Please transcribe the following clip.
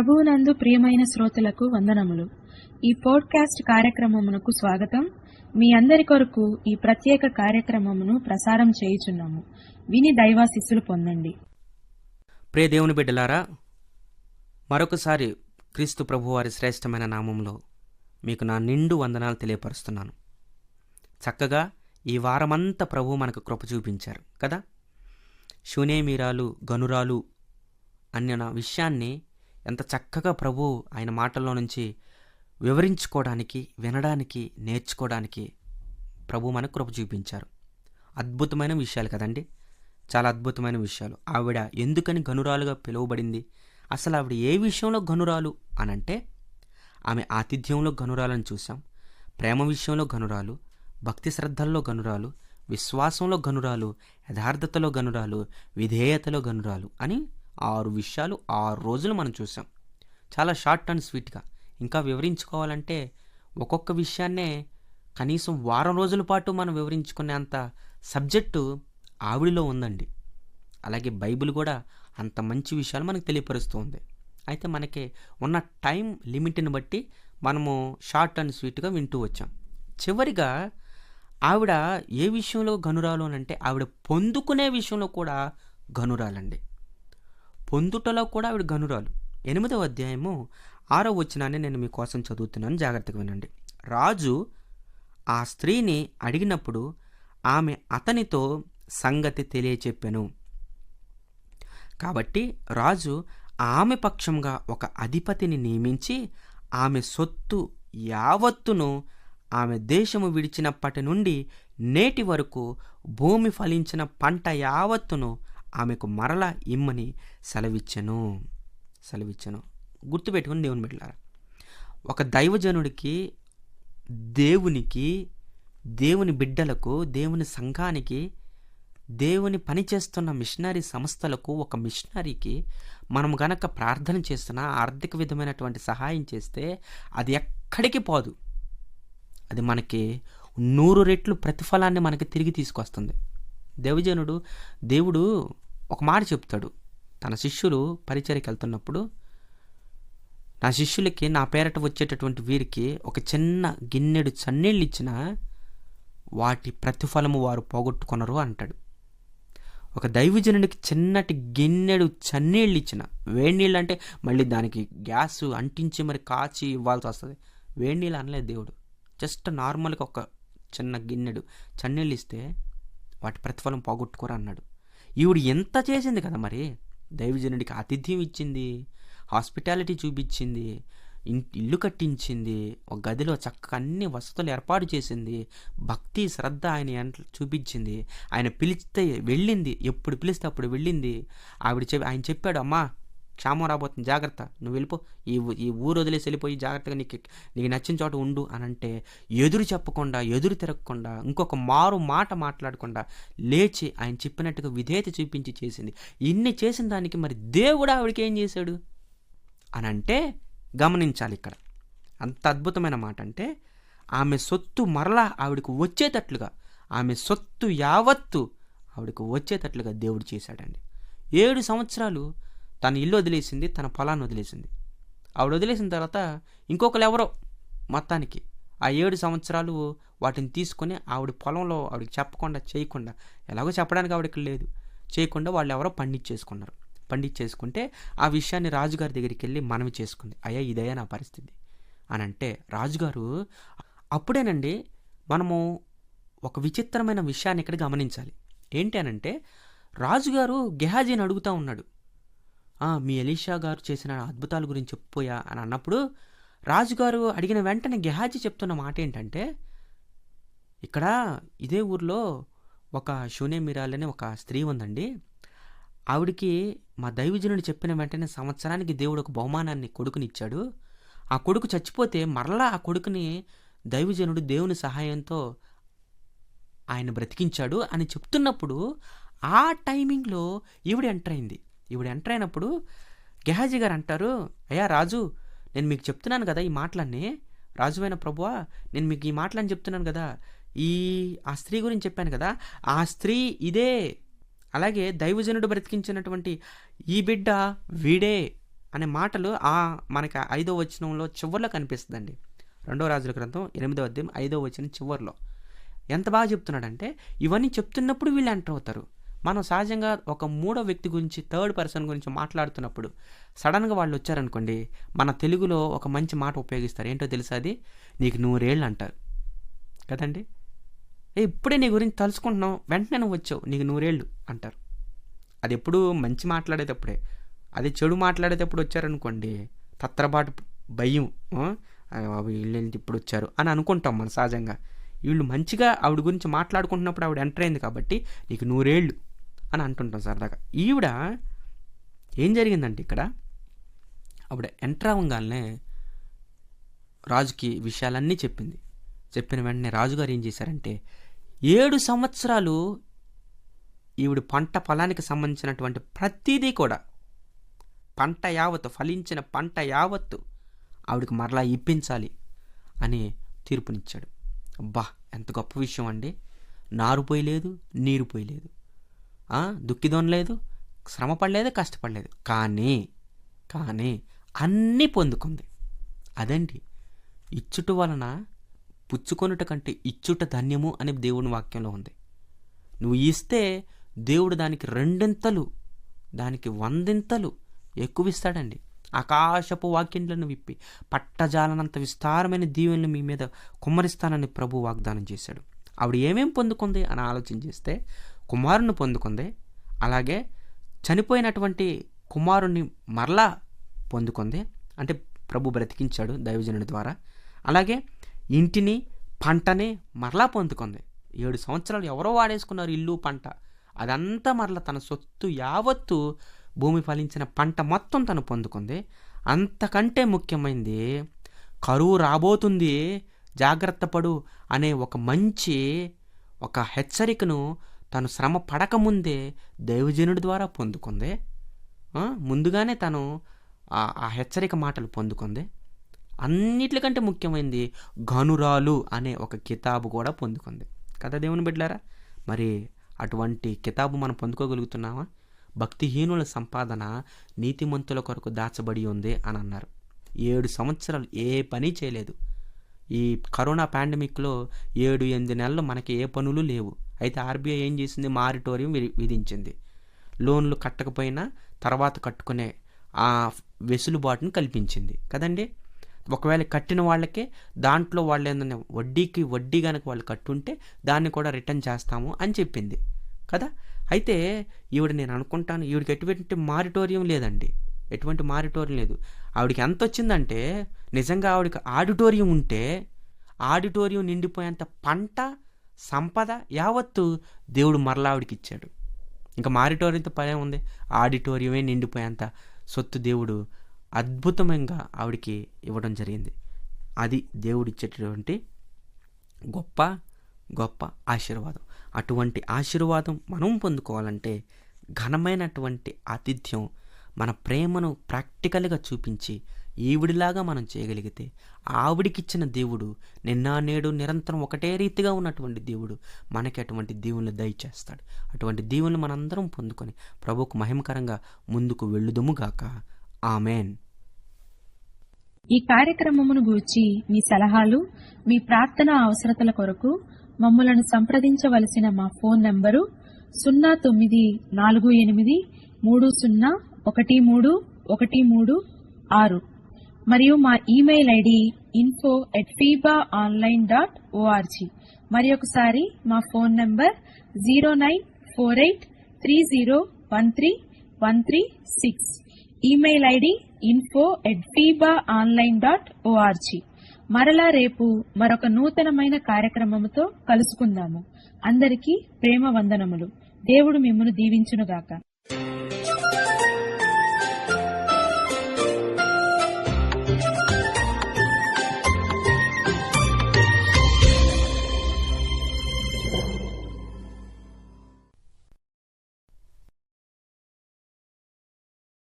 ప్రభువునందు ప్రియమైన శ్రోతలకు వందనములు. ఈ పోడ్కాస్ట్ కార్యక్రమమునకు స్వాగతం. మీ అందరి కొరకు ఈ ప్రత్యేక కార్యక్రమమును ప్రసారం చేయుచున్నాము. విని దైవాశిస్సులు పొందండి. ప్రియ దేవుని బిడ్డలారా మరొకసారి క్రీస్తు ప్రభువారి శ్రేష్టమైన నామంలో మీకు నా నిండు వందనాలు తెలియపరుస్తున్నాను. చక్కగా ఈ వారమంతా ప్రభు మనకు కృప చూపించారు కదా? శూనేమీరాలు గనురాలు అన్న విషయాన్ని ఎంత చక్కగా ప్రభు ఆయన మాటల్లో నుంచి వివరించుకోవడానికి వినడానికి నేర్చుకోవడానికి ప్రభు మనకు కృప చూపించారు. అద్భుతమైన విషయాలు కదండి. చాలా అద్భుతమైన విషయాలు. ఆవిడ ఎందుకని గనురాలుగా పిలువబడింది? అసలు ఆవిడ ఏ విషయంలో గనురాలు అనంటే ఆమె ఆతిథ్యంలో గనురాలను చూసాం ప్రేమ విషయంలో గనురాలు భక్తి శ్రద్ధల్లో గనురాలు విశ్వాసంలో గనురాలు యథార్థతలో గనురాలు విధేయతలో గనురాలు అని ఆరు విషయాలు ఆరు రోజులు మనం చూసాం చాలా షార్ట్ అండ్ స్వీట్గా. ఇంకా వివరించుకోవాలంటే ఒక్కొక్క విషయాన్నే కనీసం వారం రోజుల పాటు మనం వివరించుకునే అంత సబ్జెక్టు ఆవిడిలో ఉందండి. అలాగే బైబిల్ కూడా అంత మంచి విషయాలు మనకు తెలియపరుస్తూ ఉంది. అయితే మనకి ఉన్న టైం లిమిట్ని బట్టి మనము షార్ట్ అండ్ స్వీట్గా వింటూ వచ్చాం. చివరిగా ఆవిడ ఏ విషయంలో గనురాలు అంటే ఆవిడ పొందుకునే విషయంలో కూడా గనురాలండి పొందుటలో కూడా ఆవిడ గనురాలు ఎనిమిదవ అధ్యాయము ఆరో వచనాన్ని నేను మీకోసం చదువుతున్నాను. జాగ్రత్తగా వినండి. రాజు ఆ స్త్రీని అడిగినప్పుడు ఆమె అతనితో సంగతి తెలియచెప్పెను. కాబట్టి రాజు ఆమె పక్షంగా ఒక అధిపతిని నియమించి ఆమె సొత్తు యావత్తును ఆమె దేశము విడిచినప్పటి నుండి నేటి వరకు భూమి ఫలించిన పంట యావత్తును ఆమెకు మరల ఇమ్మని సెలవిచ్చను సెలవిచ్చను. గుర్తుపెట్టుకుని దేవుని బిడ్డలారా ఒక దైవజనుడికి దేవునికి దేవుని బిడ్డలకు దేవుని సంఘానికి దేవుని పనిచేస్తున్న మిషనరీ సంస్థలకు ఒక మిషనరీకి మనం గనక ప్రార్థన చేస్తున్న ఆర్థిక విధమైనటువంటి సహాయం చేస్తే అది ఎక్కడికి పోదు. అది మనకి నూరు రెట్లు ప్రతిఫలాన్ని మనకి తిరిగి తీసుకొస్తుంది. దేవజనుడు దేవుడు ఒక మాట చెప్తాడు. తన శిష్యులు పరిచయకి వెళ్తున్నప్పుడు నా శిష్యులకి నా పేరట వచ్చేటటువంటి వీరికి ఒక చిన్న గిన్నెడు చన్నీళ్ళు ఇచ్చిన వాటి ప్రతిఫలము వారు పోగొట్టుకున్నారు అంటాడు. ఒక దైవజనుడికి చిన్నటి గిన్నెడు చన్నీళ్ళు ఇచ్చిన వేడి నీళ్ళు అంటే మళ్ళీ దానికి గ్యాస్ అంటించి మరి కాచి ఇవ్వాల్సి వస్తుంది. వేడి నీళ్ళు అనలేదు దేవుడు. జస్ట్ నార్మల్గా ఒక చిన్న గిన్నెడు చన్నీళ్ళు ఇస్తే వాటి ప్రతిఫలం పోగొట్టుకోరా అన్నాడు. ఈవిడ ఎంత చేసింది కదా మరి? దైవజనుడికి ఆతిథ్యం ఇచ్చింది హాస్పిటాలిటీ చూపించింది ఇల్లు కట్టించింది ఒక గదిలో చక్కగా అన్ని వసతులు ఏర్పాటు చేసింది భక్తి శ్రద్ధ ఆయన ఎంట చూపించింది ఆయన పిలిస్తే వెళ్ళింది ఎప్పుడు పిలిస్తే అప్పుడు వెళ్ళింది. ఆవిడ చెప్పి ఆయన చెప్పాడు అమ్మా క్షామం రాబోతుంది. జాగ్రత్త. నువ్వు వెళ్ళిపో. ఈ ఈ ఊరు వదిలేసి వెళ్ళిపోయి జాగ్రత్తగా నీకు నీకు నచ్చిన చోట ఉండు అని అంటే ఎదురు చెప్పకుండా ఎదురు తిరగకుండా ఇంకొక మారు మాట మాట్లాడకుండా లేచి ఆయన చెప్పినట్టుగా విధేయత చూపించి చేసింది. ఇన్ని చేసిన దానికి మరి దేవుడు ఆవిడకి ఏం చేశాడు? అని అంటే గమనించాలి ఇక్కడ. అంత అద్భుతమైన మాట అంటే ఆమె సొత్తు మరలా ఆవిడకు వచ్చేటట్లుగా ఆమె సొత్తు యావత్తు ఆవిడకు వచ్చేటట్లుగా దేవుడు చేశాడండి. ఏడు సంవత్సరాలు తన ఇల్లు వదిలేసింది తన పొలాన్ని వదిలేసింది. ఆవిడ వదిలేసిన తర్వాత ఇంకొకరు ఎవరో మొత్తానికి ఆ ఏడు సంవత్సరాలు వాటిని తీసుకొని ఆవిడ పొలంలో ఆవిడకి చెప్పకుండా చేయకుండా ఎలాగో చెప్పడానికి ఆవిడకి లేదు. చేయకుండా వాళ్ళు ఎవరో పండించేసుకున్నారు. పండించేసుకుంటే ఆ విషయాన్ని రాజుగారి దగ్గరికి వెళ్ళి మనవి చేసుకుంది. అయ్యా ఇదయ్యా నా పరిస్థితి అని అంటే రాజుగారు అప్పుడేనండి మనము ఒక విచిత్రమైన విషయాన్ని ఇక్కడ గమనించాలి. ఏంటి అనంటే రాజుగారు గెహాజీని అడుగుతూ ఉన్నాడు. మీ ఎలీషా గారు చేసిన అద్భుతాల గురించి చెప్పిపోయా అని అన్నప్పుడు రాజుగారు అడిగిన వెంటనే గెహాజీ చెప్తున్న మాట ఏంటంటే ఇక్కడ ఇదే ఊర్లో ఒక షూనే మిరాల్ ఒక స్త్రీ ఉందండి. ఆవిడికి మా దైవజనుడు చెప్పిన వెంటనే సంవత్సరానికి దేవుడు ఒక బహుమానాన్ని కొడుకునిచ్చాడు. ఆ కొడుకు చచ్చిపోతే మరలా ఆ కొడుకుని దైవజనుడు దేవుని సహాయంతో ఆయన బ్రతికించాడు అని చెప్తున్నప్పుడు ఆ టైమింగ్లో ఈవిడ ఎంటర్ అయింది. ఈవిడ ఎంటర్ అయినప్పుడు గెహాజీ గారు అంటారు అయ్యా రాజు నేను మీకు చెప్తున్నాను కదా ఈ మాటలన్నీ. రాజువైన ప్రభువా నేను మీకు ఈ మాటలని చెప్తున్నాను కదా. ఈ ఆ స్త్రీ గురించి చెప్పాను కదా. ఆ స్త్రీ ఇదే. అలాగే దైవజనుడు బ్రతికించినటువంటి ఈ బిడ్డ వీడే అనే మాటలు ఆ మనకి ఐదో వచనంలో చివరిలో కనిపిస్తుందండి. రెండో రాజుల గ్రంథం ఎనిమిదో అధ్యాయం ఐదో వచనం చివరిలో. ఎంత బాగా చెప్తున్నాడంటే ఇవన్నీ చెప్తున్నప్పుడు వీళ్ళు ఎంటర్ అవుతారు. మనం సహజంగా ఒక మూడో వ్యక్తి గురించి థర్డ్ పర్సన్ గురించి మాట్లాడుతున్నప్పుడు సడన్గా వాళ్ళు వచ్చారనుకోండి మన తెలుగులో ఒక మంచి మాట ఉపయోగిస్తారు. ఏంటో తెలుసా అది? నీకు నూరేళ్ళు అంటారు. కదండి? ఏ ఇప్పుడే నీ గురించి తలుచుకుంటున్నావు వెంటనే నువ్వు వచ్చావు నీకు నూరేళ్ళు అంటారు. అది ఎప్పుడు మంచి మాట్లాడేటప్పుడే. అది చెడు మాట్లాడేటప్పుడు వచ్చారనుకోండి తత్రబాటు భయం బాబు వీళ్ళు ఇప్పుడు వచ్చారు అని అనుకుంటాం మనం సహజంగా. వీళ్ళు మంచిగా ఆవిడ గురించి మాట్లాడుకుంటున్నప్పుడు ఆవిడ ఎంటర్ అయింది కాబట్టి నీకు నూరేళ్ళు. అని అంటుంటాం సరదాగా ఈవిడ ఏం జరిగిందంటే ఇక్కడ ఆవిడ ఎంటర్ అవ్వగానే రాజుకి విషయాలన్నీ చెప్పింది. చెప్పిన వెంటనే రాజుగారు ఏం చేశారంటే ఏడు సంవత్సరాలు ఈవిడ పంట పొలానికి సంబంధించినటువంటి ప్రతిదీ కూడా పంట యావత్తు ఫలించిన పంట యావత్తు ఆవిడకి మరలా ఇప్పించాలి అని తీర్పునిచ్చాడు. అబ్బా ఎంత గొప్ప విషయం అండి. నారు పోయలేదు నీరు పోయలేదు. ఆ, శ్రమ పడలేదు కష్టపడలేదు. కానీ కానీ అన్నీ పొందుకుంది. అదండి ఇచ్చుట వలన పుచ్చుకొనుట కంటే ఇచ్చుట ధన్యము అని దేవుని వాక్యంలో ఉంది. నువ్వు ఇస్తే దేవుడు దానికి రెండింతలు దానికి వందింతలు ఎక్కువ ఇస్తాడండి. ఆకాశపు వాక్యంలను విప్పి పట్టజాలనంత విస్తారమైన దీవెనలు మీ మీద కుమ్మరిస్తానని ప్రభు వాగ్దానం చేశాడు. ఆవిడ ఏమేం పొందుకుంది అని ఆలోచన చేస్తే కుమారుని పొందుకుంది. అలాగే చనిపోయినటువంటి కుమారుణ్ణి మరలా పొందుకుంది. అంటే ప్రభు బ్రతికించాడు దైవజనుడి ద్వారా. అలాగే ఇంటిని పంటని మరలా పొందుకుంది. ఏడు సంవత్సరాలు ఎవరో వాడేసుకున్నారు ఇల్లు పంట. అదంతా మరలా తన సొత్తు యావత్తు భూమి ఫలించిన పంట మొత్తం తను పొందుకుంది. అంతకంటే ముఖ్యమైనది కరువు రాబోతుంది. జాగ్రత్త పడు అనే ఒక మంచి ఒక హెచ్చరికను తను శ్రమ పడకముందే దైవజనుడి ద్వారా పొందుకుంది. ముందుగానే తను ఆ- హెచ్చరిక మాటలు పొందుకుంది. అన్నిటికంటే ముఖ్యమైనది గనురాలు అనే ఒక కితాబు కూడా పొందుకుంది. కదా దేవుని బిడ్డారా మరి అటువంటి కితాబు మనం పొందుకోగలుగుతున్నామా? భక్తిహీనుల సంపాదన నీతిమంతుల కొరకు దాచబడి ఉంది అని అన్నారు. ఏడు సంవత్సరాలు ఏ పని చేయలేదు. ఈ కరోనా పాండమిక్లో ఏడు ఎనిమిది నెలలు మనకి ఏ పనులు లేవు. అయితే ఆర్బీఐ ఏం చేసింది? మారిటోరియం విధించింది. లోన్లు కట్టకపోయినా తర్వాత కట్టుకునే ఆ వెసులుబాటును కల్పించింది. కదండి? ఒకవేళ కట్టిన వాళ్ళకే దాంట్లో వాళ్ళు ఏంటంటే వడ్డీకి వడ్డీ కనుక వాళ్ళు కట్టుంటే దాన్ని కూడా రిటర్న్ చేస్తాము అని చెప్పింది. కదా? అయితే ఈవిడ నేను అనుకుంటాను ఈవిడికి ఎటువంటి మారిటోరియం లేదండి. ఎటువంటి మారిటోరియం లేదు. ఆవిడకి ఎంత వచ్చిందంటే నిజంగా ఆవిడకి ఆడిటోరియం ఉంటే ఆడిటోరియం నిండిపోయేంత పంట సంపద యావత్తు దేవుడు మరలా ఆవిడకి ఇచ్చాడు ఇంకా మారిటోరియంతో పనే ఉంది. ఆడిటోరియమే నిండిపోయేంత సొత్తు దేవుడు అద్భుతంగా ఆవిడకి ఇవ్వడం జరిగింది. అది దేవుడు ఇచ్చేటటువంటి గొప్ప గొప్ప ఆశీర్వాదం. అటువంటి ఆశీర్వాదం మనం పొందుకోవాలంటే ఘనమైనటువంటి ఆతిథ్యం మన ప్రేమను ప్రాక్టికల్గా చూపించి ఈవిడిలాగా మనం చేయగలిగితే ఆవిడికిచ్చిన దేవుడు నిన్న నేడు నిరంతరం ఒకటే రీతిగా ఉన్నటువంటి దేవుడు మనకి అటువంటి దీవులను దయచేస్తాడు. అటువంటి దీవులను మనందరం పొందుకొని ప్రభుకు మహిమకరంగా ముందుకు వెళ్ళుదుముగాక ఆమెన్. ఈ కార్యక్రమమును గూర్చి మీ సలహాలు మీ ప్రార్థన అవసరతల కొరకు మమ్మలను సంప్రదించవలసిన మా ఫోన్ నంబరు సున్నా తొమ్మిది నాలుగు ఎనిమిది మూడు సున్నా ఒకటి మూడు ఒకటి మూడు ఆరు. మరియు మా email ID info at FIBA online dot ORG మరి ఒకసారి మా phone number zero nine four eight three zero one three one three six. Email ID info at FIBA online dot ORG మరలా రేపు మరొక నూతనమైన కార్యక్రమముతో కలుసుకుందాము. అందరికీ ప్రేమ వందనములు. దేవుడు మిమ్మను దీవించునుగాక.